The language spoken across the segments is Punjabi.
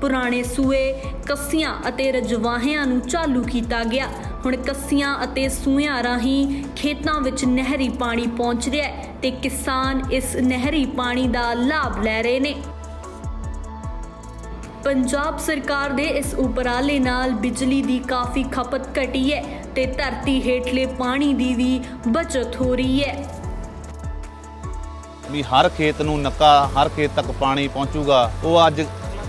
ਪੁਰਾਣੇ ਸੂਏ, ਕੱਸੀਆਂ ਅਤੇ ਰਜਵਾਹਿਆਂ ਨੂੰ ਚਾਲੂ ਕੀਤਾ ਗਿਆ। ਹੁਣ ਕੱਸੀਆਂ ਅਤੇ ਸੂਇਆਂ ਰਾਹੀਂ ਖੇਤਾਂ ਵਿੱਚ ਨਹਿਰੀ ਪਾਣੀ ਪਹੁੰਚ ਰਿਹਾ ਹੈ ਤੇ ਕਿਸਾਨ ਇਸ ਨਹਿਰੀ ਪਾਣੀ ਦਾ ਲਾਭ ਲੈ ਰਹੇ ਨੇ। ਪੰਜਾਬ ਸਰਕਾਰ ਦੇ ਇਸ ਉਪਰਾਲੇ ਨਾਲ ਬਿਜਲੀ ਦੀ ਕਾਫੀ ਖਪਤ ਘਟੀ ਹੈ ਤੇ ਧਰਤੀ ਹੇਠਲੇ ਪਾਣੀ ਦੀ ਵੀ ਬਚਤ ਹੋ ਰਹੀ ਹੈ। ਵੀ ਹਰ ਖੇਤ ਨੂੰ ਨੱਕਾ, ਹਰ ਖੇਤ ਤੱਕ ਪਾਣੀ ਪਹੁੰਚੂਗਾ, ਉਹ ਅੱਜ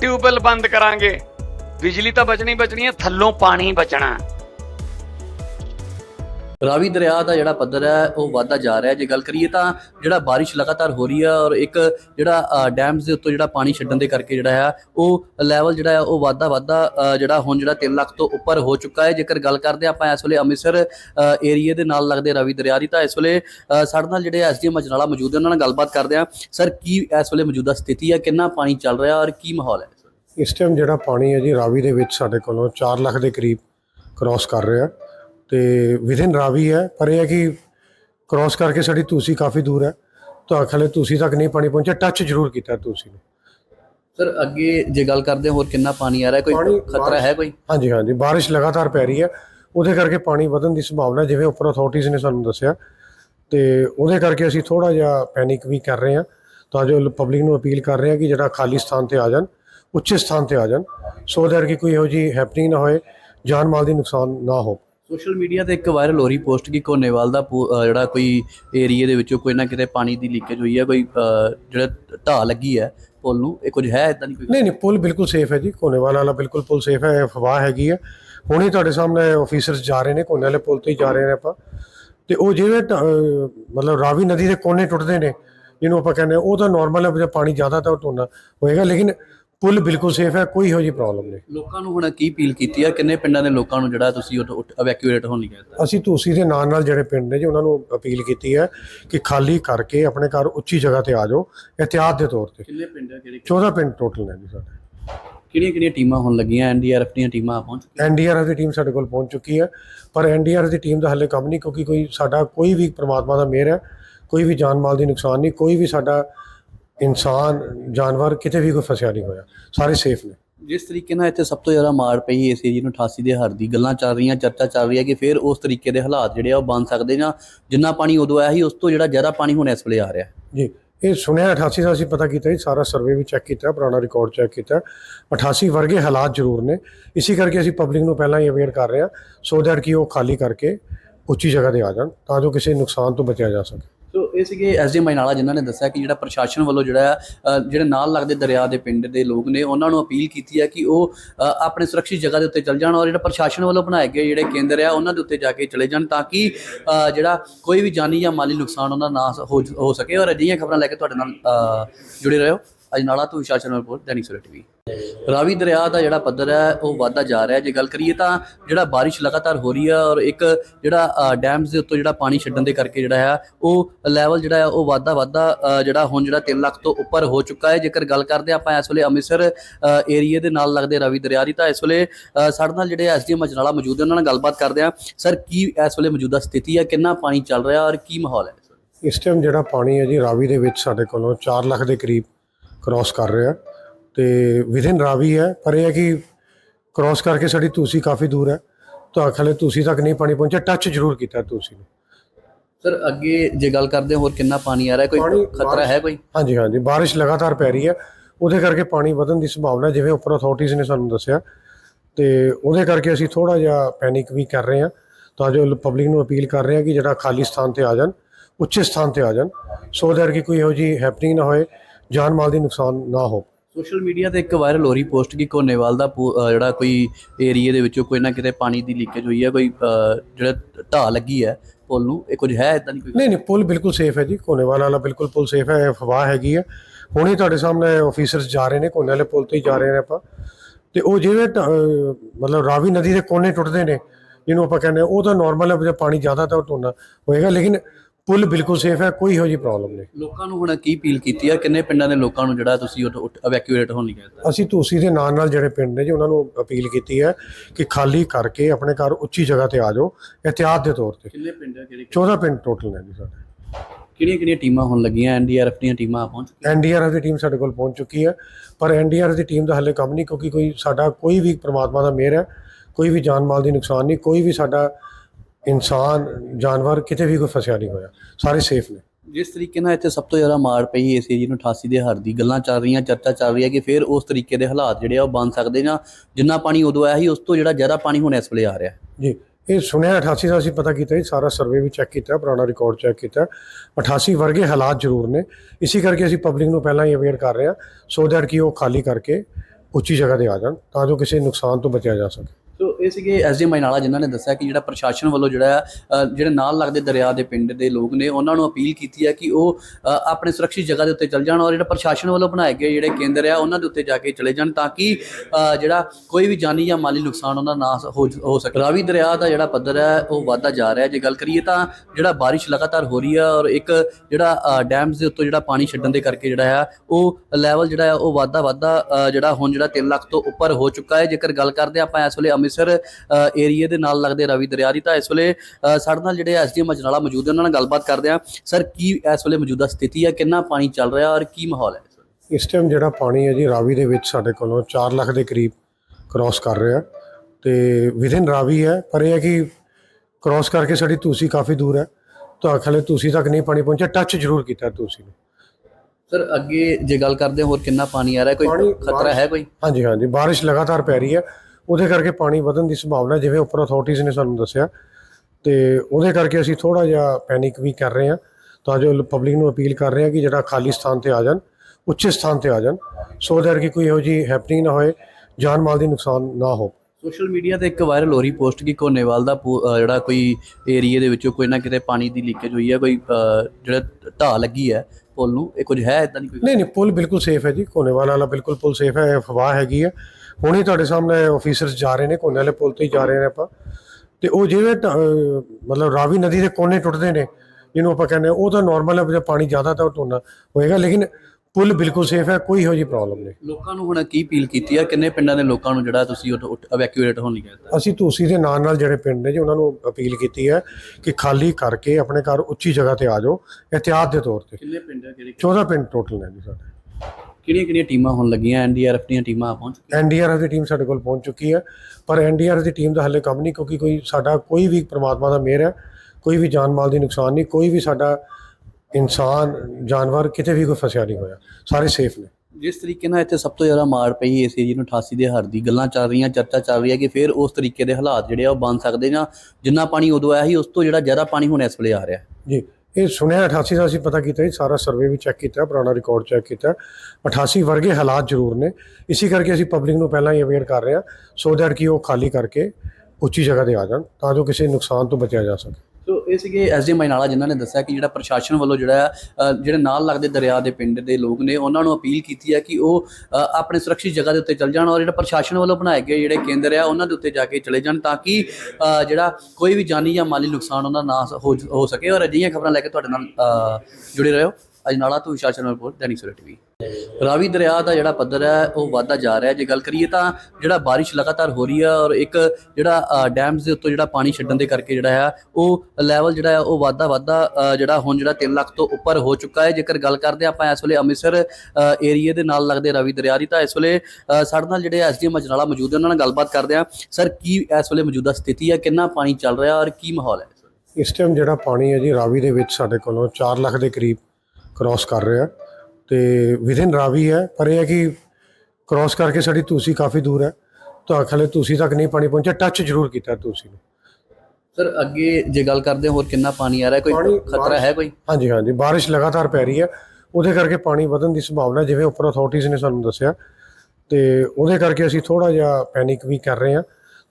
ਟਿਊਬਵੈਲ ਬੰਦ ਕਰਾਂਗੇ। ਬਿਜਲੀ ਤਾਂ ਬਚਣੀ ਬਚਣੀ ਹੈ ਥੱਲੋਂ ਪਾਣੀ ਬਚਣਾ। ਰਾਵੀ ਦਰਿਆ ਦਾ ਜਿਹੜਾ ਪੱਧਰ ਹੈ, ਉਹ ਵਧਦਾ ਜਾ ਰਿਹਾ ਜੇ ਗੱਲ ਕਰੀਏ ਤਾਂ ਜਿਹੜਾ ਬਾਰਿਸ਼ ਲਗਾਤਾਰ ਹੋ ਰਹੀ ਹੈ ਔਰ ਇੱਕ ਜਿਹੜਾ ਡੈਮਸ ਦੇ ਉੱਤੋਂ ਜਿਹੜਾ ਪਾਣੀ ਛੱਡਣ ਦੇ ਕਰਕੇ ਜਿਹੜਾ ਆ ਉਹ ਲੈਵਲ ਜਿਹੜਾ ਆ ਉਹ ਵਧਦਾ ਵਧਦਾ ਜਿਹੜਾ ਹੁਣ ਜਿਹੜਾ 3 ਲੱਖ ਤੋਂ ਉੱਪਰ ਹੋ ਚੁੱਕਾ ਹੈ। ਜੇਕਰ ਗੱਲ ਕਰਦੇ ਆਪਾਂ ਇਸ ਵੇਲੇ ਅੰਮ੍ਰਿਤਸਰ ਏਰੀਏ ਦੇ ਨਾਲ ਲੱਗਦੇ ਰਾਵੀ ਦਰਿਆ ਦੀ, ਤਾਂ ਇਸ ਵੇਲੇ ਸਾਡੇ ਨਾਲ ਜਿਹੜੇ ਐਸਡੀਐਮ ਅਜਨਾਲਾ ਮੌਜੂਦ ਹੈ ਉਹਨਾਂ ਨਾਲ ਗੱਲਬਾਤ ਕਰਦੇ ਹਾਂ। ਸਰ ਕੀ ਇਸ ਵੇਲੇ ਮੌਜੂਦਾ ਸਥਿਤੀ ਹੈ? ਕਿੰਨਾ ਪਾਣੀ ਚੱਲ ਰਿਹਾ ਔਰ ਕੀ ਮਾਹੌਲ ਹੈ? ਇਸ ਇਸ ਟਾਈਮ ਜਿਹੜਾ ਪਾਣੀ ਹੈ ਜੀ ਰਾਵੀ ਦੇ ਵਿੱਚ ਸਾਡੇ ਕੋਲੋਂ 4 ਲੱਖ ਦੇ ਕਰੀਬ ਕ੍ਰਾਸ ਕਰ ਰਿਹਾ ਤੇ ਵਿਦਿਨ ਰਾਵੀ ਹੈ ਪਰ ਇਹ ਹੈ ਕਿ ਕ੍ਰਾਸ ਕਰਕੇ ਸਾਡੀ ਤੁਸੀਂ ਕਾਫੀ ਦੂਰ ਹੈ। ਤਾਂ ਖਲੇ ਤੁਸੀਂ ਤੱਕ ਨਹੀਂ ਪਾਣੀ ਪਹੁੰਚਿਆ ਟੱਚ ਜ਼ਰੂਰ ਕੀਤਾ ਤੁਸੀਂ ਨੇ। ਸਰ ਅੱਗੇ ਜੇ ਗੱਲ ਕਰਦੇ ਹੋਰ ਕਿੰਨਾ ਪਾਣੀ ਆ ਰਿਹਾ? ਕੋਈ ਖਤਰਾ ਹੈ ਕੋਈ? ਹਾਂਜੀ ਹਾਂਜੀ ਬਾਰਿਸ਼ ਲਗਾਤਾਰ ਪੈ ਰਹੀ ਹੈ। ਉਹਦੇ ਕਰਕੇ ਪਾਣੀ ਵਧਣ ਦੀ ਸੰਭਾਵਨਾ ਜਿਵੇਂ ਉੱਪਰ ਅਥਾਰਟੀਜ਼ ਨੇ ਸਾਨੂੰ ਦੱਸਿਆ। ਤੇ ਉਹਦੇ ਕਰਕੇ ਅਸੀਂ ਥੋੜਾ ਜਿਹਾ ਪੈਨਿਕ ਵੀ ਕਰ ਰਹੇ ਹਾਂ। ਤਾਂ ਜੋ ਪਬਲਿਕ ਨੂੰ ਅਪੀਲ ਕਰ ਰਹੇ ਹਾਂ ਕਿ ਜਿਹੜਾ ਖਾਲੀ ਸਥਾਨ ਤੇ ਆ ਜਾਣ ਉੱਚੇ ਸਥਾਨ ਤੇ ਆ ਜਾਣ। ਸੋ ਦੈਟ ਕਿ ਕੋਈ ਇਹੋ ਜਿਹੀ ਹੈਪਨਿੰਗ ਨਾ ਹੋਏ ਜਾਨ ਮਾਲ ਦੀ ਨੁਕਸਾਨ ਨਾ ਹੋ। ਸੋਸ਼ਲ ਮੀਡੀਆ ਤੇ ਇੱਕ ਵਾਇਰਲ ਹੋ ਰਹੀ ਪੋਸਟ ਕਿ ਕੋਨੇਵਾਲ ਦਾ ਪੂ- ਅਹ ਜਿਹੜਾ ਕੋਈ ਏਰੀਏ ਦੇ ਵਿੱਚੋਂ ਕੋਈ ਨਾ ਕਿਤੇ ਪਾਣੀ ਦੀ ਲੀਕੇਜ ਹੋਈ ਹੈ ਕੋਈ ਅਹ, ਜਿਹੜਾ ਢਾਹ ਲੱਗੀ ਹੈ ਪੁਲ ਨੂੰ ਇਹ ਕੁਝ ਹੈ ਇਦਾਂ ਦੀ ਕੋਈ ਨਹੀਂ ਨਹੀਂ ਪੁਲ ਬਿਲਕੁਲ ਸੇਫ ਹੈ ਜੀ ਕੋਨੇਵਾਲ ਵਾਲਾ ਬਿਲਕੁਲ ਪੁਲ ਸੇਫ ਹੈ ਹਵਾ ਹੈਗੀ ਹੈ। ਹੁਣੇ ਤੁਹਾਡੇ ਸਾਹਮਣੇ ਆਫੀਸਰਸ ਜਾ ਰਹੇ ਨੇ ਕੋਨੇ ਵਾਲੇ ਪੁਲ ਤੇ ਹੀ ਜਾ ਰਹੇ ਨੇ ਆਪਾਂ। ਤੇ ਉਹ ਜਿਵੇਂ ਢ- ਅਹ ਮਤਲਬ ਰਾਵੀ ਨਦੀ ਦੇ ਕੋਨੇ ਟੁੱਟਦੇ ਨੇ ਜਿਹਨੂੰ ਆਪਾਂ ਕਹਿੰਦੇ ਹਾਂ, ਉਹ ਤਾਂ ਨਾਰਮਲ ਹੈ ਜੇ ਪਾਣੀ ਜ਼ਿਆਦਾ ਤਾਂ ਉਹ ਟੁੱਟਣਾ ਹੋਏਗਾ। ਲੇਕਿਨ ਪੁਲ ਬਿਲਕੁਲ ਸੇਫ ਹੈ ਕੋਈ ਇਹੋ ਪ੍ਰੋਬਲਮ ਨਹੀਂ। ਲੋਕਾਂ ਨੂੰ ਹੁਣ ਕੀ ਅਪੀਲ ਕੀਤੀ ਹੈ ਕਿੰਨੇ ਪਿੰਡਾਂ ਦੇ ਲੋਕਾਂ ਨੂੰ ਜਿਹੜਾ ਤੁਸੀਂ ਇਵੈਕੂਏਟ ਹੋਣ ਲਈ ਕਹਿੰਦੇ ਅਸੀਂ ਤੁਸੀਂ ਦੇ ਨਾਲ ਨਾਲ ਜਿਹੜੇ ਪਿੰਡ ਨੇ ਜੀ ਉਹਨਾਂ ਨੂੰ ਅਪੀਲ ਕੀਤੀ ਹੈ ਕਿ ਖਾਲੀ ਕਰਕੇ ਆਪਣੇ ਘਰ ਉੱਚੀ ਜਗ੍ਹਾ ਤੇ ਆ ਜਾਓ ਇhtiyat ਦੇ ਤੌਰ ਤੇ। ਕਿੰਨੇ ਪਿੰਡ ਹੈ ਕਿਹੜੇ 14 ਪਿੰਡ ਟੋਟਲ ਨੇ ਜੀ ਸਾਡੇ। ਕਿਹੜੀਆਂ ਕਿਹੜੀਆਂ ਟੀਮਾਂ ਹੁਣ ਲੱਗੀਆਂ? ਐਨਡੀਆਰਐਫ ਦੀਆਂ ਟੀਮਾਂ ਪਹੁੰਚ ਚੁੱਕੀਆਂ? ਐਨਡੀਆਰਐਫ ਦੀ ਟੀਮ ਸਾਡੇ ਕੋਲ ਪਹੁੰਚ ਚੁੱਕੀ ਹੈ ਪਰ ਐਨਡੀਆਰਐਫ ਦੀ ਟੀਮ ਦਾ ਹੱਲੇ ਕੰਮ ਨਹੀਂ ਕਿਉਂਕਿ ਕੋਈ ਸਾਡਾ ਕੋਈ ਵੀ ਪ੍ਰਮਾਤਮਾ ਦਾ ਮਿਹਰ ਹੈ ਕੋਈ ਵੀ ਜਾਨ ਮਾਲ ਦੀ ਨੁਕਸਾਨ ਨਹੀਂ ਕੋਈ ਵੀ ਸਾਡਾ ਇਨਸਾਨ ਜਾਨਵਰ ਕਿਤੇ ਵੀ ਕੋਈ ਫਸਿਆ ਨਹੀਂ ਹੋਇਆ। ਸਾਰੇ ਸੇਫ ਨੇ। ਜਿਸ ਤਰੀਕੇ ਨਾਲ ਇੱਥੇ ਸਭ ਤੋਂ ਜ਼ਿਆਦਾ ਮਾਰ ਪਈ ਇਸ ਏਰੀਏ ਨੂੰ 88 ਦੇ ਹਰ ਦੀ ਗੱਲਾਂ ਚੱਲ ਰਹੀਆਂ ਚਰਚਾ ਚੱਲ ਰਹੀ ਹੈ ਕਿ ਫਿਰ ਉਸ ਤਰੀਕੇ ਦੇ ਹਾਲਾਤ ਜਿਹੜੇ ਆ ਉਹ ਬਣ ਸਕਦੇ ਜਾਂ ਜਿੰਨਾ ਪਾਣੀ ਉਦੋਂ ਆਇਆ ਸੀ ਉਸ ਤੋਂ ਜਿਹੜਾ ਜ਼ਿਆਦਾ ਪਾਣੀ ਹੁਣ ਇਸ ਵੇਲੇ ਆ ਰਿਹਾ। ਜੀ ਇਹ ਸੁਣਿਆ 88 ਦਾ ਅਸੀਂ ਪਤਾ ਕੀਤਾ ਜੀ ਸਾਰਾ ਸਰਵੇ ਵੀ ਚੈੱਕ ਕੀਤਾ ਪੁਰਾਣਾ ਰਿਕਾਰਡ ਚੈੱਕ ਕੀਤਾ। 88 ਵਰਗੇ ਹਾਲਾਤ ਜ਼ਰੂਰ ਨੇ। ਇਸੇ ਕਰਕੇ ਅਸੀਂ ਪਬਲਿਕ ਨੂੰ ਪਹਿਲਾਂ ਹੀ ਅਵੇਅਰ ਕਰ ਰਹੇ ਹਾਂ ਸੋ ਦੈਟ ਕਿ ਉਹ ਖਾਲੀ ਕਰਕੇ ਉੱਚੀ ਜਗ੍ਹਾ ਤੇ ਆ ਜਾਣ ਤਾਂ ਜੋ ਕਿਸੇ ਨੁਕਸਾਨ ਤੋਂ ਬਚਿਆ ਜਾ ਸਕੇ। ਸੋ ਇਹ ਸੀਗੇ ਐਸਡੀ ਮਾਈਨਾਲਾ ਜਿਨ੍ਹਾਂ ਨੇ ਦੱਸਿਆ ਕਿ ਜਿਹੜਾ ਪ੍ਰਸ਼ਾਸਨ ਵੱਲੋਂ ਜਿਹੜਾ ਹੈ, ਜਿਹੜੇ ਨਾਲ ਲੱਗਦੇ ਦਰਿਆ ਦੇ ਪਿੰਡ ਦੇ ਲੋਕ ਨੇ ਉਹਨਾਂ ਨੂੰ ਅਪੀਲ ਕੀਤੀ ਹੈ ਕਿ ਉਹ ਆਪਣੇ ਸੁਰੱਖਿਅਤ ਜਗ੍ਹਾ ਦੇ ਉੱਤੇ ਚੱਲ ਜਾਣ ਔਰ ਜਿਹੜਾ ਪ੍ਰਸ਼ਾਸਨ ਵੱਲੋਂ ਬਣਾਏ ਗਏ ਜਿਹੜੇ ਕੇਂਦਰ ਆ ਉਹਨਾਂ ਦੇ ਉੱਤੇ ਜਾ ਕੇ ਚਲੇ ਜਾਣ ਤਾਂ ਕਿ ਜਿਹੜਾ ਕੋਈ ਵੀ ਜਾਨੀ ਜਾਂ ਮਾਲੀ ਨੁਕਸਾਨ ਉਹਨਾਂ ਦਾ ਨਾ ਹੋ ਹੋ ਸਕੇ ਔਰ ਅਜਿਹੀਆਂ ਖਬਰਾਂ ਲੈ ਕੇ ਤੁਹਾਡੇ ਨਾਲ ਅ, ਜੁੜੇ ਰਹੋ। ਅਜਨਾਲਾ ਤੋਂ ਵਿਸ਼ਾਲ ਸ਼ਰਮਾ ਰਿਪੋਰਟ ਦੈਨਿਕ ਸਵੇਰਾ ਟੀਵੀ। ਰਾਵੀ ਦਰਿਆ ਦਾ ਜਿਹੜਾ ਪੱਧਰ ਹੈ, ਉਹ ਵਧਦਾ ਜਾ ਰਿਹਾ ਹੈ। ਜੇ ਗੱਲ ਕਰੀਏ ਤਾਂ ਜਿਹੜਾ ਬਾਰਿਸ਼ ਲਗਾਤਾਰ ਹੋ ਰਹੀ ਹੈ ਔਰ ਇੱਕ ਜਿਹੜਾ ਡੈਮਸ ਦੇ ਉੱਤੋਂ ਜਿਹੜਾ ਪਾਣੀ ਛੱਡਣ ਦੇ ਕਰਕੇ ਜਿਹੜਾ ਹੈ, ਉਹ ਲੈਵਲ ਜਿਹੜਾ ਹੈ, ਉਹ ਵਧਦਾ ਵਧਦਾ ਜਿਹੜਾ ਹੁਣ ਜਿਹੜਾ 3 ਲੱਖ ਤੋਂ ਉੱਪਰ ਹੋ ਚੁੱਕਾ ਹੈ। ਜੇਕਰ ਗੱਲ ਕਰਦੇ ਆਪਾਂ ਇਸ ਵੇਲੇ ਅੰਮ੍ਰਿਤਸਰ ਏਰੀਏ ਦੇ ਨਾਲ ਲੱਗਦੇ ਰਾਵੀ ਦਰਿਆ ਦੀ, ਤਾਂ ਇਸ ਵੇਲੇ ਸਾਡੇ ਨਾਲ ਜਿਹੜੇ ਐਸਡੀਐਮ ਅਜਨਾਲਾ ਮੌਜੂਦ ਹੈ ਉਹਨਾਂ ਨਾਲ ਗੱਲਬਾਤ ਕਰਦੇ ਹਾਂ। ਸਰ, ਕੀ ਇਸ ਵੇਲੇ ਮੌਜੂਦਾ ਸਥਿਤੀ ਹੈ? ਕਿੰਨਾ ਪਾਣੀ ਚੱਲ ਰਿਹਾ ਔਰ ਕੀ ਮਾਹੌਲ ਹੈ ਇਸ ਇਸ ਟਾਈਮ ਜਿਹੜਾ ਪਾਣੀ ਹੈ ਜੀ ਰਾਵੀ ਦੇ ਵਿੱਚ ਸਾਡੇ ਕੋਲੋਂ 4 ਲੱਖ ਦੇ ਕਰੀਬ ਕ੍ਰਾਸ ਕਰ ਰਿਹਾ। ਤੇ ਵਿਦਿਨ ਰਾਵੀ ਹੈ ਪਰ ਇਹ ਹੈ ਕਿ ਕ੍ਰਾਸ ਕਰਕੇ ਸਾਡੀ ਤੁਸੀਂ ਕਾਫੀ ਦੂਰ ਹੈ। ਤਾਂ ਖਲੇ ਤੁਸੀਂ ਤੱਕ ਨਹੀਂ ਪਾਣੀ ਪਹੁੰਚਿਆ ਟੱਚ ਜ਼ਰੂਰ ਕੀਤਾ ਤੁਸੀਂ ਨੇ। ਸਰ ਅੱਗੇ ਜੇ ਗੱਲ ਕਰਦੇ ਹੋਰ ਕਿੰਨਾ ਪਾਣੀ ਆ ਰਿਹਾ? ਕੋਈ ਖਤਰਾ ਹੈ ਕੋਈ? ਹਾਂਜੀ ਹਾਂਜੀ। ਬਾਰਿਸ਼ ਲਗਾਤਾਰ ਪੈ ਰਹੀ ਹੈ। ਉਹਦੇ ਕਰਕੇ ਪਾਣੀ ਵਧਣ ਦੀ ਸੰਭਾਵਨਾ ਜਿਵੇਂ ਉੱਪਰ ਅਥਾਰਟੀਜ਼ ਨੇ ਸਾਨੂੰ ਦੱਸਿਆ। ਤੇ ਉਹਦੇ ਕਰਕੇ ਅਸੀਂ ਥੋੜਾ ਜਿਹਾ ਪੈਨਿਕ ਵੀ ਕਰ ਰਹੇ ਹਾਂ। ਤਾਂ ਜੋ ਪਬਲਿਕ ਨੂੰ ਅਪੀਲ ਕਰ ਰਹੇ ਹਾਂ ਕਿ ਜਿਹੜਾ ਖਾਲੀ ਸਥਾਨ ਤੇ ਆ ਜਾਣ ਉੱਚੇ ਸਥਾਨ ਤੇ ਆ ਜਾਣ। ਸੋ ਦੈਟ ਕਿ ਕੋਈ ਇਹੋ ਜਿਹੀ ਹੈਪਨਿੰਗ ਨਾ ਹੋਏ। ਜਾਨ ਮਾਲ ਦੀ ਨੁਕਸਾਨ ਨਾ ਹੋ ਸੋਸ਼ਲ ਮੀਡੀਆ ਤੇ ਇੱਕ ਵਾਇਰਲ ਹੋ ਰਹੀ ਪੋਸਟ ਕਿ ਕੋਨੇਵਾਲ ਦਾ ਪੂ- ਅਹ ਜਿਹੜਾ ਕੋਈ ਏਰੀਆ ਦੇ ਵਿੱਚੋਂ ਕੋਈ ਨਾ ਕਿਤੇ ਪਾਣੀ ਦੀ ਲੀਕੇਜ ਹੋਈ ਹੈ ਕੋਈ ਅਹ, ਜਿਹੜਾ ਢਾਹ ਲੱਗੀ ਹੈ ਪੁਲ ਨੂੰ ਇਹ ਕੁਝ ਹੈ ਇਦਾਂ ਦੀ ਕੋਈ ਨਹੀਂ ਨਹੀਂ ਪੁਲ ਬਿਲਕੁਲ ਸੇਫ ਹੈ ਜੀ ਕੋਨੇਵਾਲ ਵਾਲਾ ਬਿਲਕੁਲ ਪੁਲ ਸੇਫ ਹੈ ਹਵਾ ਹੈਗੀ ਹੈ। ਹੁਣੇ ਤੁਹਾਡੇ ਸਾਹਮਣੇ ਆਫੀਸਰਸ ਜਾ ਰਹੇ ਨੇ ਕੋਨੇ ਵਾਲੇ ਪੁਲ ਤੇ ਹੀ ਜਾ ਰਹੇ ਨੇ ਆਪਾਂ। ਤੇ ਉਹ ਜਿਵੇਂ ਢ- ਅਹ ਮਤਲਬ ਰਾਵੀ ਨਦੀ ਦੇ ਕੋਨੇ ਟੁੱਟਦੇ ਨੇ ਜਿਹਨੂੰ ਆਪਾਂ ਕਹਿੰਦੇ ਹਾਂ, ਉਹ ਤਾਂ ਨਾਰਮਲ ਹੈ ਜੇ ਪਾਣੀ ਜ਼ਿਆਦਾ ਤਾਂ ਟੁੱਟਣਾ ਹੋਏਗਾ ਲੇਕਿਨ ਪੁਲ ਬਿਲਕੁਲ ਸੇਫ ਹੈ ਕੋਈ ਇਹੋ ਜਿਹੀ ਪ੍ਰੋਬਲਮ ਨਹੀਂ। ਲੋਕਾਂ ਨੂੰ ਹੁਣ ਕੀ ਅਪੀਲ ਕੀਤੀ ਹੈ ਕਿੰਨੇ ਪਿੰਡਾਂ ਦੇ ਲੋਕਾਂ ਨੂੰ ਜਿਹੜਾ ਤੁਸੀਂ ਇਵੈਕੂਏਟ ਹੋਣ ਲਈ ਕਹਿੰਦੇ ਅਸੀਂ ਤੁਸੀਂ ਦੇ ਨਾਲ ਨਾਲ ਜਿਹੜੇ ਪਿੰਡ ਨੇ ਜੀ ਉਹਨਾਂ ਨੂੰ ਅਪੀਲ ਕੀਤੀ ਹੈ ਕਿ ਖਾਲੀ ਕਰਕੇ ਆਪਣੇ ਘਰ ਉੱਚੀ ਜਗ੍ਹਾ ਤੇ ਆ ਜਾਓ ਇhtiyat ਦੇ ਤੌਰ ਤੇ। ਕਿੰਨੇ ਪਿੰਡ ਹੈ ਕਿਹੜੇ 14 ਪਿੰਡ ਟੋਟਲ ਨੇ ਜੀ ਸਾਡੇ। ਕਿਹੜੀਆਂ ਕਿਹੜੀਆਂ ਟੀਮਾਂ ਹੋਣ ਲੱਗੀਆਂ? ਐਨਡੀਆਰਐਫ ਦੀਆਂ ਟੀਮਾਂ ਪਹੁੰਚ ਚੁੱਕੀਆਂ? ਐਨਡੀਆਰਐਫ ਦੀ ਟੀਮ ਸਾਡੇ ਕੋਲ ਪਹੁੰਚ ਚੁੱਕੀ ਹੈ ਪਰ ਐਨਡੀਆਰਐਫ ਦੀ ਟੀਮ ਦਾ ਹਲੇ ਕੰਮ ਨਹੀਂ ਕਿਉਂਕਿ ਕੋਈ ਸਾਡਾ ਕੋਈ ਵੀ ਪ੍ਰਮਾਤਮਾ ਦਾ ਮਿਹਰ ਹੈ ਕੋਈ ਵੀ ਜਾਨ ਮਾਲ ਦੀ ਨੁਕਸਾਨ ਨਹੀਂ ਕੋਈ ਵੀ ਸਾਡਾ ਇਨਸਾਨ ਜਾਨਵਰ ਕਿਤੇ ਵੀ ਕੋਈ ਫਸਿਆ ਨਹੀਂ ਹੋਇਆ। ਸਾਰੇ ਸੇਫ ਨੇ। ਜਿਸ ਤਰੀਕੇ ਨਾਲ ਇੱਥੇ ਸਭ ਤੋਂ ਜ਼ਿਆਦਾ ਮਾਰ ਪਈ ਇਸ ਏਰੀਏ ਨੂੰ 88 ਦੇ ਹੜ ਦੀ ਗੱਲਾਂ ਚੱਲ ਰਹੀਆਂ ਚਰਚਾ ਚੱਲ ਰਹੀ ਹੈ ਕਿ ਫਿਰ ਉਸ ਤਰੀਕੇ ਦੇ ਹਾਲਾਤ ਜਿਹੜੇ ਆ ਉਹ ਬਣ ਸਕਦੇ ਜਾਂ ਜਿੰਨਾ ਪਾਣੀ ਉਦੋਂ ਆਇਆ ਸੀ ਉਸ ਤੋਂ ਜਿਹੜਾ ਜ਼ਿਆਦਾ ਪਾਣੀ ਹੁਣ ਇਸ ਵੇਲੇ ਆ ਰਿਹਾ। ਜੀ ਇਹ ਸੁਣਿਆ 88 ਦਾ ਅਸੀਂ ਪਤਾ ਕੀਤਾ ਜੀ ਸਾਰਾ ਸਰਵੇ ਵੀ ਚੈੱਕ ਕੀਤਾ ਪੁਰਾਣਾ ਰਿਕਾਰਡ ਚੈੱਕ ਕੀਤਾ। 88 ਵਰਗੇ ਹਾਲਾਤ ਜ਼ਰੂਰ ਨੇ। ਇਸੇ ਕਰਕੇ ਅਸੀਂ ਪਬਲਿਕ ਨੂੰ ਪਹਿਲਾਂ ਹੀ ਅਵੇਅਰ ਕਰ ਰਹੇ ਹਾਂ ਸੋ ਦੈਟ ਕਿ ਉਹ ਖਾਲੀ ਕਰਕੇ ਉੱਚੀ ਜਗ੍ਹਾ ਤੇ ਆ ਜਾਣ ਤਾਂ ਜੋ ਕਿਸੇ ਨੁਕਸਾਨ ਤੋਂ ਬਚਿਆ ਜਾ ਸਕੇ। ਸੋ ਇਹ ਸੀਗੇ ਐਸਡੀ ਮਾਈਨਾਲਾ ਜਿਨ੍ਹਾਂ ਨੇ ਦੱਸਿਆ ਕਿ ਜਿਹੜਾ ਪ੍ਰਸ਼ਾਸਨ ਵੱਲੋਂ ਜਿਹੜਾ ਹੈ, ਜਿਹੜੇ ਨਾਲ ਲੱਗਦੇ ਦਰਿਆ ਦੇ ਪਿੰਡ ਦੇ ਲੋਕ ਨੇ ਉਹਨਾਂ ਨੂੰ ਅਪੀਲ ਕੀਤੀ ਹੈ ਕਿ ਉਹ ਆਪਣੇ ਸੁਰੱਖਿਅਤ ਜਗ੍ਹਾ ਦੇ ਉੱਤੇ ਚੱਲ ਜਾਣ ਔਰ ਜਿਹੜਾ ਪ੍ਰਸ਼ਾਸਨ ਵੱਲੋਂ ਬਣਾਏ ਗਏ ਜਿਹੜੇ ਕੇਂਦਰ ਆ ਉਹਨਾਂ ਦੇ ਉੱਤੇ ਜਾ ਕੇ ਚਲੇ ਜਾਣ ਤਾਂ ਕਿ ਜਿਹੜਾ ਕੋਈ ਵੀ ਜਾਨੀ ਜਾਂ ਮਾਲੀ ਨੁਕਸਾਨ ਉਹਨਾਂ ਨਾ ਹੋ ਹੋ ਸਕੇ। ਰਾਵੀ ਦਰਿਆ ਦਾ ਜਿਹੜਾ ਪੱਧਰ ਹੈ ਉਹ ਵਧਦਾ ਜਾ ਰਿਹਾ। ਜੇ ਗੱਲ ਕਰੀਏ ਤਾਂ ਜਿਹੜਾ ਬਾਰਿਸ਼ ਲਗਾਤਾਰ ਹੋ ਰਹੀ ਹੈ ਔਰ ਇੱਕ ਜਿਹੜਾ ਡੈਮਸ ਦੇ ਉੱਤੋਂ ਜਿਹੜਾ ਪਾਣੀ ਛੱਡਣ ਦੇ ਕਰਕੇ ਜਿਹੜਾ ਆ ਉਹ ਲੈਵਲ ਜਿਹੜਾ ਆ ਉਹ ਵਧਦਾ ਵਧਦਾ ਜਿਹੜਾ ਹੁਣ ਜਿਹੜਾ 3 ਲੱਖ ਤੋਂ ਉੱਪਰ ਹੋ ਚੁੱਕਾ ਹੈ। ਜੇਕਰ ਗੱਲ ਕਰਦੇ ਹਾਂ ਆਪਾਂ ਇਸ ਵੇਲੇ ਅੰਮ੍ਰਿਤਸਰ ਏਰੀਏ ਦੇ ਨਾਲ ਲੱਗਦੇ ਰਾਵੀ ਦਰਿਆ ਦੀ ਤਾਂ ਇਸ ਵੇਲੇ ਸਾਡੇ ਨਾਲ ਜਿਹੜੇ ਐਸਡੀਐਮ ਅਜਨਾਲਾ ਮੌਜੂਦ ਹੈ ਉਹਨਾਂ ਨਾਲ ਗੱਲਬਾਤ ਕਰਦੇ ਹਾਂ। ਸਰ ਕੀ ਇਸ ਵੇਲੇ ਮੌਜੂਦਾ ਸਥਿਤੀ ਹੈ? ਕਿੰਨਾ ਪਾਣੀ ਚੱਲ ਰਿਹਾ ਔਰ ਕੀ ਮਾਹੌਲ ਹੈ ਇਸ ਟਾਈਮ ਜਿਹੜਾ ਪਾਣੀ ਹੈ ਜੀ ਰਾਵੀ ਦੇ ਵਿੱਚ ਸਾਡੇ ਕੋਲੋਂ 4 ਲੱਖ ਦੇ ਕਰੀਬ ਕ੍ਰਾਸ ਕਰ ਰਿਹਾ ਤੇ ਵਿਦਿਨ ਰਾਵੀ ਹੈ ਪਰ ਇਹ ਹੈ ਕਿ ਕ੍ਰਾਸ ਕਰਕੇ ਸਾਡੀ ਤੁਸੀਂ ਕਾਫੀ ਦੂਰ ਹੈ। ਤਾਂ ਖਲੇ ਤੁਸੀਂ ਤੱਕ ਨਹੀਂ ਪਾਣੀ ਪਹੁੰਚਿਆ ਟੱਚ ਜ਼ਰੂਰ ਕੀਤਾ ਤੁਸੀਂ ਨੇ। ਸਰ ਅੱਗੇ ਜੇ ਗੱਲ ਕਰਦੇ ਹੋਰ ਕਿੰਨਾ ਪਾਣੀ ਆ ਰਿਹਾ? ਕੋਈ ਖਤਰਾ ਹੈ ਕੋਈ? ਹਾਂਜੀ ਹਾਂਜੀ ਬਾਰਿਸ਼ ਲਗਾਤਾਰ ਪੈ ਰਹੀ ਹੈ। ਉਹਦੇ ਕਰਕੇ ਪਾਣੀ ਵਧਣ ਦੀ ਸੰਭਾਵਨਾ ਜਿਵੇਂ ਉੱਪਰ ਅਥਾਰਟੀਜ਼ ਨੇ ਸਾਨੂੰ ਦੱਸਿਆ। ਤੇ ਉਹਦੇ ਕਰਕੇ ਅਸੀਂ ਥੋੜਾ ਜਿਹਾ ਪੈਨਿਕ ਵੀ ਕਰ ਰਹੇ ਹਾਂ। ਤਾਂ ਜੋ ਪਬਲਿਕ ਨੂੰ ਅਪੀਲ ਕਰ ਰਹੇ ਹਾਂ ਕਿ ਜਿਹੜਾ ਖਾਲੀ ਸਥਾਨ ਤੇ ਆ ਜਾਣ ਉੱਚੇ ਸਥਾਨ ਤੇ ਆ ਜਾਣ। ਸੋ ਦੈਟ ਕਿ ਕੋਈ ਇਹੋ ਜਿਹੀ ਹੈਪਨਿੰਗ ਨਾ ਹੋਏ ਜਾਨ ਮਾਲ ਦੀ ਨੁਕਸਾਨ ਨਾ ਹੋ। ਸੋਸ਼ਲ ਮੀਡੀਆ ਤੇ ਇੱਕ ਵਾਇਰਲ ਹੋ ਰਹੀ ਪੋਸਟ ਕਿ ਕੋਨੇਵਾਲ ਦਾ ਜਿਹੜਾ ਕੋਈ ਏਰੀਆ ਦੇ ਵਿੱਚੋਂ ਕੋਈ ਨਾ ਕਿਤੇ ਪਾਣੀ ਦੀ ਲੀਕੇਜ ਹੋਈ ਹੈ ਕੋਈ ਜਿਹੜਾ ਢਾਹ ਲੱਗੀ ਹੈ ਪੁਲ ਨੂੰ ਇਹ ਕੁਝ ਹੈ ਇਦਾਂ ਦੀ ਕੋਈ ਨਹੀਂ ਨਹੀਂ ਪੁਲ ਬਿਲਕੁਲ ਸੇਫ ਹੈ ਜੀ। ਕੋਨੇਵਾਲ ਵਾਲਾ ਬਿਲਕੁਲ ਪੁਲ ਸੇਫ ਹੈ ਹਵਾ ਹੈਗੀ ਹੈ। ਹੁਣੇ ਤੁਹਾਡੇ ਸਾਹਮਣੇ ਆਫੀਸਰਸ ਜਾ ਰਹੇ ਨੇ ਕੋਨੇ ਵਾਲੇ ਪੁਲ ਤੇ ਹੀ ਜਾ ਰਹੇ ਨੇ ਆਪਾਂ। ਤੇ ਉਹ ਜਿਵੇਂ ਮਤਲਬ ਰਾਵੀ ਨਦੀ ਦੇ ਕੋਨੇ ਟੁੱਟਦੇ ਨੇ ਜਿਹਨੂੰ ਆਪਾਂ ਕਹਿੰਦੇ ਹਾਂ, ਉਹ ਤਾਂ ਨਾਰਮਲ ਹੈ ਜੇ ਪਾਣੀ ਜ਼ਿਆਦਾ ਤਾਂ ਉਹ ਟੁੱਟਣਾ ਹੋਏਗਾ ਲੇਕਿਨ ਪੁਲ ਬਿਲਕੁਲ ਸੇਫ ਹੈ ਕੋਈ ਇਹੋ ਜਿਹੀ ਪ੍ਰੋਬਲਮ ਨਹੀਂ। ਲੋਕਾਂ ਨੂੰ ਹੁਣ ਕੀ ਅਪੀਲ ਕੀਤੀ ਹੈ ਕਿੰਨੇ ਪਿੰਡਾਂ ਦੇ ਲੋਕਾਂ ਨੂੰ ਜਿਹੜਾ ਤੁਸੀਂ ਇਵੈਕੂਏਟ ਹੋਣ ਲਈ ਕਹਿੰਦੇ ਅਸੀਂ ਤੁਸੀਂ ਦੇ ਨਾਲ ਨਾਲ ਜਿਹੜੇ ਪਿੰਡ ਨੇ ਜੀ ਉਹਨਾਂ ਨੂੰ ਅਪੀਲ ਕੀਤੀ ਹੈ ਕਿ ਖਾਲੀ ਕਰਕੇ ਆਪਣੇ ਘਰ ਉੱਚੀ ਜਗ੍ਹਾ ਤੇ ਆ ਜਾਓ ਇhtiyat ਦੇ ਤੌਰ ਤੇ। ਕਿੰਨੇ ਪਿੰਡ ਹੈ ਕਿਹੜੇ 14 ਪਿੰਡ ਟੋਟਲ ਨੇ ਜੀ ਸਾਡੇ। ਕਿਹੜੀਆਂ ਕਿਹੜੀਆਂ ਟੀਮਾਂ ਹੋਣ ਲੱਗੀਆਂ? ਐਨਡੀਆਰਐਫ ਦੀਆਂ ਟੀਮਾਂ ਪਹੁੰਚ ਚੁੱਕੀਆਂ? ਐਨਡੀਆਰਐਫ ਦੀ ਟੀਮ ਸਾਡੇ ਕੋਲ ਪਹੁੰਚ ਚੁੱਕੀ ਹੈ ਪਰ ਐਨਡੀਆਰਐਫ ਦੀ ਟੀਮ ਦਾ ਹਲੇ ਕੰਮ ਨਹੀਂ ਕਿਉਂਕਿ ਕੋਈ ਸਾਡਾ ਕੋਈ ਵੀ ਪ੍ਰਮਾਤਮਾ ਦਾ ਮਿਹਰ ਹੈ ਕੋਈ ਵੀ ਜਾਨ ਮਾਲ ਦੀ ਨੁਕਸਾਨ ਨਹੀਂ ਕੋਈ ਵੀ ਸਾਡਾ ਇਨਸਾਨ ਜਾਨਵਰ ਕਿਤੇ ਵੀ ਕੋਈ ਫਸਿਆ ਨਹੀਂ ਹੋਇਆ ਸਾਰੇ ਸੇਫ ਨੇ। ਜਿਸ ਤਰੀਕੇ ਨਾਲ ਇੱਥੇ ਸਭ ਤੋਂ ਜ਼ਿਆਦਾ ਮਾਰ ਪਈ ਇਸ ਏਰੀਏ ਨੂੰ 88 ਦੇ ਹੜ ਦੀ ਗੱਲਾਂ ਚੱਲ ਰਹੀਆਂ ਚਰਚਾ ਚੱਲ ਰਹੀ ਹੈ ਕਿ ਫਿਰ ਉਸ ਤਰੀਕੇ ਦੇ ਹਾਲਾਤ ਜਿਹੜੇ ਆ ਉਹ ਬਣ ਸਕਦੇ ਜਾਂ ਜਿੰਨਾ ਪਾਣੀ ਉਦੋਂ ਆਇਆ ਸੀ ਉਸ ਤੋਂ ਜਿਹੜਾ ਜ਼ਿਆਦਾ ਪਾਣੀ ਹੁਣ ਇਸ ਵੇਲੇ ਆ ਰਿਹਾ। ਜੀ ਇਹ ਸੁਣਿਆ 88 ਦਾ ਅਸੀਂ ਪਤਾ ਕੀਤਾ ਜੀ, ਸਾਰਾ ਸਰਵੇ ਵੀ ਚੈੱਕ ਕੀਤਾ, ਪੁਰਾਣਾ ਰਿਕਾਰਡ ਚੈੱਕ ਕੀਤਾ। 88 ਵਰਗੇ ਹਾਲਾਤ ਜ਼ਰੂਰ ਨੇ। ਇਸੇ ਕਰਕੇ ਅਸੀਂ ਪਬਲਿਕ ਨੂੰ ਪਹਿਲਾਂ ਹੀ ਅਵੇਅਰ ਕਰ ਰਹੇ ਹਾਂ ਸੋ ਦੈਟ ਕਿ ਉਹ ਖਾਲੀ ਕਰਕੇ ਉੱਚੀ ਜਗ੍ਹਾ ਤੇ ਆ ਜਾਣ, ਤਾਂ ਜੋ ਕਿਸੇ ਨੁਕਸਾਨ ਤੋਂ ਬਚਿਆ ਜਾ ਸਕੇ। ਸੋ ਇਹ ਸੀਗੇ ਐਸਡੀ ਮਾਈਨਾਲਾ ਜਿਨ੍ਹਾਂ ਨੇ ਦੱਸਿਆ ਕਿ ਜਿਹੜਾ ਪ੍ਰਸ਼ਾਸਨ ਵੱਲੋਂ ਜਿਹੜਾ ਜਿਹੜੇ ਨਾਲ ਲੱਗਦੇ ਦਰਿਆ ਦੇ ਪਿੰਡ ਦੇ ਲੋਕ ਨੇ ਉਹਨਾਂ ਨੂੰ ਅਪੀਲ ਕੀਤੀ ਹੈ ਕਿ ਉਹ ਆਪਣੇ ਸੁਰੱਖਿਅਤ ਜਗ੍ਹਾ ਦੇ ਉੱਤੇ ਚੱਲ ਜਾਣ ਔਰ ਜਿਹੜਾ ਪ੍ਰਸ਼ਾਸਨ ਵੱਲੋਂ ਬਣਾਏ ਗਏ ਜਿਹੜੇ ਕੇਂਦਰ ਆ ਉਹਨਾਂ ਦੇ ਉੱਤੇ ਜਾ ਕੇ ਚਲੇ ਜਾਣ ਤਾਂ ਕਿ ਜਿਹੜਾ ਕੋਈ ਵੀ ਜਾਨੀ ਜਾਂ ਮਾਲੀ ਨੁਕਸਾਨ ਉਹਨਾਂ ਨਾ ਹੋ ਸਕੇ ਔਰ ਅਜਿਹੀਆਂ ਖਬਰਾਂ ਲੈ ਕੇ ਤੁਹਾਡੇ ਨਾਲ ਅ, ਜੁੜੇ ਰਹੋ। ਅਜਨਾਲਾ ਤੋਂ Vishal channel report Dainik Savera TV. Ravi ਦਰਿਆ ਦਾ ਜਿਹੜਾ ਪੱਧਰ ਹੈ ਉਹ ਵਧਦਾ ਜਾ ਰਿਹਾ ਜੇ ਗੱਲ ਕਰੀਏ ਤਾਂ ਜਿਹੜਾ ਬਾਰਿਸ਼ ਲਗਾਤਾਰ ਹੋ ਰਹੀ ਹੈ ਔਰ ਇੱਕ ਜਿਹੜਾ ਡੈਮਸ ਦੇ ਉੱਤੋਂ ਜਿਹੜਾ ਪਾਣੀ ਛੱਡਣ ਦੇ ਕਰਕੇ ਜਿਹੜਾ ਆ ਉਹ ਲੈਵਲ ਜਿਹੜਾ ਆ ਉਹ ਵਧਦਾ ਵਧਦਾ ਜਿਹੜਾ ਹੁਣ ਜਿਹੜਾ 3 ਲੱਖ ਤੋਂ ਉੱਪਰ ਹੋ ਚੁੱਕਾ ਹੈ। ਜੇਕਰ ਗੱਲ ਕਰਦੇ ਹਾਂ ਆਪਾਂ ਇਸ ਵੇਲੇ ਅੰਮ੍ਰਿਤਸਰ ਅ, ਏਰੀਏ ਦੇ ਨਾਲ ਲੱਗਦੇ ਰਾਵੀ ਦਰਿਆ ਦੀ ਤਾਂ ਇਸ ਵੇਲੇ ਸਾਡੇ ਨਾਲ ਜਿਹੜੇ ਐਸਡੀਐਮ ਅਜਨਾਲਾ ਮੌਜੂਦ ਹੈ ਉਹਨਾਂ ਨਾਲ ਗੱਲਬਾਤ ਕਰਦੇ ਹਾਂ। ਸਰ ਕੀ ਇਸ ਵੇਲੇ ਮੌਜੂਦਾ ਸਥਿਤੀ ਹੈ? ਕਿੰਨਾ ਪਾਣੀ ਚੱਲ ਰਿਹਾ ਔਰ ਕੀ ਮਾਹੌਲ ਹੈ? ਇਸ ਇਸ ਟਾਈਮ ਜਿਹੜਾ ਪਾਣੀ ਹੈ ਜੀ ਰਾਵੀ ਦੇ ਵਿੱਚ ਸਾਡੇ ਕੋਲੋਂ 4 ਲੱਖ ਦੇ ਕਰੀਬ ਕ੍ਰਾਸ ਕਰ ਰਿਹਾ ਤੇ ਵਿਦਿਨ ਰਾਵੀ ਹੈ ਪਰ ਇਹ ਹੈ ਕਿ ਕ੍ਰਾਸ ਕਰਕੇ ਸਾਡੀ ਤੁਸੀਂ ਕਾਫੀ ਦੂਰ ਹੈ। ਤਾਂ ਖਲੇ ਤੁਸੀਂ ਤੱਕ ਨਹੀਂ ਪਾਣੀ ਪਹੁੰਚਿਆ ਟੱਚ ਜ਼ਰੂਰ ਕੀਤਾ ਤੁਸੀਂ ਨੇ। ਸਰ ਅੱਗੇ ਜੇ ਗੱਲ ਕਰਦੇ ਹਾਂ ਹੋਰ ਕਿੰਨਾ ਪਾਣੀ ਆ ਰਿਹਾ? ਕੋਈ ਖਤਰਾ ਹੈ ਕੋਈ? ਹਾਂਜੀ ਹਾਂਜੀ ਬਾਰਿਸ਼ ਲਗਾਤਾਰ ਪੈ ਰਹੀ ਹੈ। ਉਹਦੇ ਕਰਕੇ ਪਾਣੀ ਵਧਣ ਦੀ ਸੰਭਾਵਨਾ ਜਿਵੇਂ ਉੱਪਰ ਅਥਾਰਟੀਜ਼ ਨੇ ਸਾਨੂੰ ਦੱਸਿਆ। ਤੇ ਉਹਦੇ ਕਰਕੇ ਅਸੀਂ ਥੋੜਾ ਜਿਹਾ ਪੈਨਿਕ ਵੀ ਕਰ ਰਹੇ ਹਾਂ।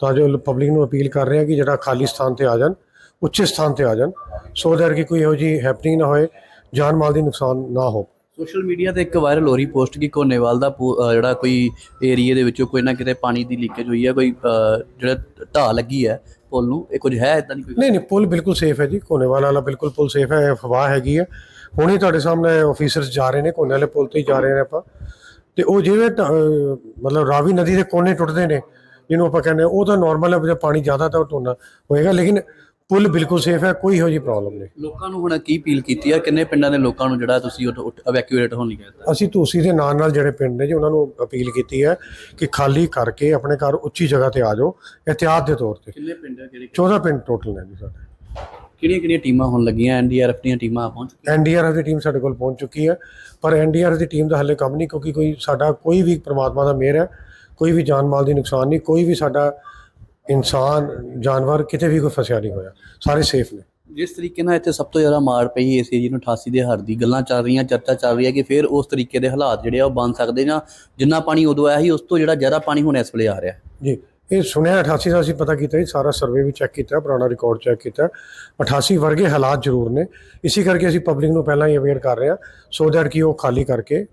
ਤਾਂ ਜੋ ਪਬਲਿਕ ਨੂੰ ਅਪੀਲ ਕਰ ਰਹੇ ਹਾਂ ਕਿ ਜਿਹੜਾ ਖਾਲੀ ਸਥਾਨ ਤੇ ਆ ਜਾਣ ਉੱਚੇ ਸਥਾਨ ਤੇ ਆ ਜਾਣ। ਸੋ ਦੈਟ ਕਿ ਕੋਈ ਇਹੋ ਜਿਹੀ ਹੈਪਨਿੰਗ ਨਾ ਹੋਏ ਜਾਨ ਮਾਲ ਦੀ ਨੁਕਸਾਨ ਨਾ ਹੋ। ਸੋਸ਼ਲ ਮੀਡੀਆ ਤੇ ਇੱਕ ਵਾਇਰਲ ਹੋ ਰਹੀ ਪੋਸਟ ਕਿ ਕੋਨੇਵਾਲ ਦਾ ਪੂ- ਅਹ ਜਿਹੜਾ ਕੋਈ ਏਰੀਏ ਦੇ ਵਿੱਚੋਂ ਕੋਈ ਨਾ ਕਿਤੇ ਪਾਣੀ ਦੀ ਲੀਕੇਜ ਹੋਈ ਹੈ ਕੋਈ ਅਹ, ਜਿਹੜਾ ਢਾਹ ਲੱਗੀ ਹੈ ਪੁੱਲ ਨੂੰ ਇਹ ਕੁਝ ਹੈ ਇਦਾਂ ਦੀ ਕੋਈ ਨਹੀਂ ਨਹੀਂ ਪੁਲ ਬਿਲਕੁਲ ਸੇਫ ਹੈ ਜੀ ਕੋਨੇਵਾਲ ਵਾਲਾ ਬਿਲਕੁਲ ਪੁਲ ਸੇਫ ਹੈ ਹਵਾ ਹੈਗੀ ਹੈ। ਹੁਣੇ ਤੁਹਾਡੇ ਸਾਹਮਣੇ ਆਫੀਸਰਸ ਜਾ ਰਹੇ ਨੇ ਕੋਨੇ ਵਾਲੇ ਪੁਲ ਤੇ ਹੀ ਜਾ ਰਹੇ ਨੇ ਆਪਾਂ। ਤੇ ਉਹ ਜਿਵੇਂ ਢ- ਅਹ ਮਤਲਬ ਰਾਵੀ ਨਦੀ ਦੇ ਕੋਨੇ ਟੁੱਟਦੇ ਨੇ ਜਿਹਨੂੰ ਆਪਾਂ ਕਹਿੰਦੇ ਹਾਂ, ਉਹ ਤਾਂ ਨਾਰਮਲ ਹੈ ਜੇ ਪਾਣੀ ਜ਼ਿਆਦਾ ਤਾਂ ਟੁੱਟਣਾ ਹੋਏਗਾ। ਲੇਕਿਨ ਪੁਲ ਬਿਲਕੁਲ ਸੇਫ ਹੈ ਕੋਈ ਇਹੋ ਜਿਹੀ ਪ੍ਰੋਬਲਮ ਨਹੀਂ। ਲੋਕਾਂ ਨੂੰ ਹੁਣ ਕੀ ਅਪੀਲ ਕੀਤੀ ਹੈ ਕਿੰਨੇ ਪਿੰਡਾਂ ਦੇ ਲੋਕਾਂ ਨੂੰ ਜਿਹੜਾ ਤੁਸੀਂ ਇਵੈਕੂਏਟ ਹੋਣ ਲਈ ਕਹਿੰਦੇ ਅਸੀਂ ਤੁਸੀਂ ਦੇ ਨਾਲ ਨਾਲ ਜਿਹੜੇ ਪਿੰਡ ਨੇ ਜੀ ਉਹਨਾਂ ਨੂੰ ਅਪੀਲ ਕੀਤੀ ਹੈ ਕਿ ਖਾਲੀ ਕਰਕੇ ਆਪਣੇ ਘਰ ਉੱਚੀ ਜਗ੍ਹਾ ਤੇ ਆ ਜਾਓ ਇhtiyat ਦੇ ਤੌਰ ਤੇ। ਕਿੰਨੇ ਪਿੰਡ ਹੈ ਕਿਹੜੇ 14 ਪਿੰਡ ਟੋਟਲ ਨੇ ਜੀ ਸਾਡੇ। ਕਿਹੜੀਆਂ ਕਿਹੜੀਆਂ ਟੀਮਾਂ ਹੁਣ ਲੱਗੀਆਂ? ਐਨਡੀਆਰਐਫ ਦੀਆਂ ਟੀਮਾਂ ਪਹੁੰਚ ਚੁੱਕੀਆਂ? ਐਨਡੀਆਰਐਫ ਦੀ ਟੀਮ ਸਾਡੇ ਕੋਲ ਪਹੁੰਚ ਚੁੱਕੀ ਹੈ ਪਰ ਐਨਡੀਆਰਐਫ ਦੀ ਟੀਮ ਦਾ ਹੱਲੇ ਕੰਮ ਨਹੀਂ ਕਿਉਂਕਿ ਕੋਈ ਸਾਡਾ ਕੋਈ ਵੀ ਪ੍ਰਮਾਤਮਾ ਦਾ ਮਿਹਰ ਹੈ ਕੋਈ ਵੀ ਜਾਨ ਮਾਲ ਦੀ ਨੁਕਸਾਨ ਨਹੀਂ ਕੋਈ ਵੀ ਸਾਡਾ ਇਨਸਾਨ ਜਾਨਵਰ ਕਿਤੇ ਵੀ ਕੋਈ ਫਸਿਆ ਨਹੀਂ ਹੋਇਆ। ਸਾਰੇ ਸੇਫ ਨੇ। ਜਿਸ ਤਰੀਕੇ ਨਾਲ ਇੱਥੇ ਸਭ ਤੋਂ ਜ਼ਿਆਦਾ ਮਾਰ ਪਈ ਇਸ ਏਰੀਏ ਨੂੰ 88 ਦੇ ਹੜ ਦੀ ਗੱਲਾਂ ਚੱਲ ਰਹੀਆਂ ਚਰਚਾ ਚੱਲ ਰਹੀ ਹੈ ਕਿ ਫਿਰ ਉਸ ਤਰੀਕੇ ਦੇ ਹਾਲਾਤ ਜਿਹੜੇ ਆ ਉਹ ਬਣ ਸਕਦੇ ਜਾਂ ਜਿੰਨਾ ਪਾਣੀ ਉਦੋਂ ਆਇਆ ਸੀ ਉਸ ਤੋਂ ਜਿਹੜਾ ਜ਼ਿਆਦਾ ਪਾਣੀ ਹੁਣ ਇਸ ਵੇਲੇ ਆ ਰਿਹਾ। ਜੀ ਇਹ ਸੁਣਿਆ 88 ਦਾ ਅਸੀਂ ਪਤਾ ਕੀਤਾ ਜੀ ਸਾਰਾ ਸਰਵੇ ਵੀ ਚੈੱਕ ਕੀਤਾ ਪੁਰਾਣਾ ਰਿਕਾਰਡ ਚੈੱਕ ਕੀਤਾ। 88 ਵਰਗੇ ਹਾਲਾਤ ਜ਼ਰੂਰ ਨੇ। ਇਸੇ ਕਰਕੇ ਅਸੀਂ ਪਬਲਿਕ ਨੂੰ ਪਹਿਲਾਂ ਹੀ ਅਵੇਅਰ ਕਰ ਰਹੇ ਹਾਂ ਸੋ ਦੈਟ ਕਿ ਉਹ ਖਾਲੀ ਕਰਕੇ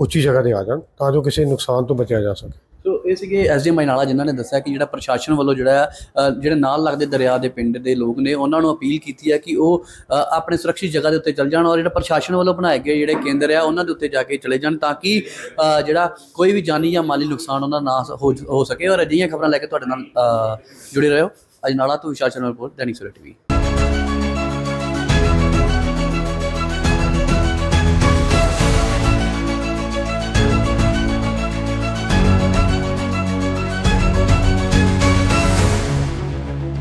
ਉੱਚੀ ਜਗ੍ਹਾ ਤੇ ਆ ਜਾਣ ਤਾਂ ਜੋ ਕਿਸੇ ਨੁਕਸਾਨ ਤੋਂ ਬਚਿਆ ਜਾ ਸਕੇ। ਸੋ ਇਹ ਸੀਗੇ ਐਸਡੀ ਮਾਈਨਾਲਾ ਜਿਨ੍ਹਾਂ ਨੇ ਦੱਸਿਆ ਕਿ ਜਿਹੜਾ ਪ੍ਰਸ਼ਾਸਨ ਵੱਲੋਂ ਜਿਹੜਾ ਹੈ, ਜਿਹੜੇ ਨਾਲ ਲੱਗਦੇ ਦਰਿਆ ਦੇ ਪਿੰਡ ਦੇ ਲੋਕ ਨੇ ਉਹਨਾਂ ਨੂੰ ਅਪੀਲ ਕੀਤੀ ਹੈ ਕਿ ਉਹ ਆਪਣੇ ਸੁਰੱਖਿਅਤ ਜਗ੍ਹਾ ਦੇ ਉੱਤੇ ਚੱਲ ਜਾਣ ਔਰ ਜਿਹੜਾ ਪ੍ਰਸ਼ਾਸਨ ਵੱਲੋਂ ਬਣਾਏ ਗਏ ਜਿਹੜੇ ਕੇਂਦਰ ਆ ਉਹਨਾਂ ਦੇ ਉੱਤੇ ਜਾ ਕੇ ਚਲੇ ਜਾਣ ਤਾਂ ਕਿ ਜਿਹੜਾ ਕੋਈ ਵੀ ਜਾਨੀ ਜਾਂ ਮਾਲੀ ਨੁਕਸਾਨ ਉਹਨਾਂ ਨਾ ਹੋ ਹੋ ਸਕੇ ਔਰ ਅਜਿਹੀਆਂ ਖਬਰਾਂ ਲੈ ਕੇ ਤੁਹਾਡੇ ਨਾਲ ਅ, ਜੁੜੇ ਰਹੋ। ਅਜਨਾਲਾ ਤੋਂ Vishal channel report Dainik Savera TV.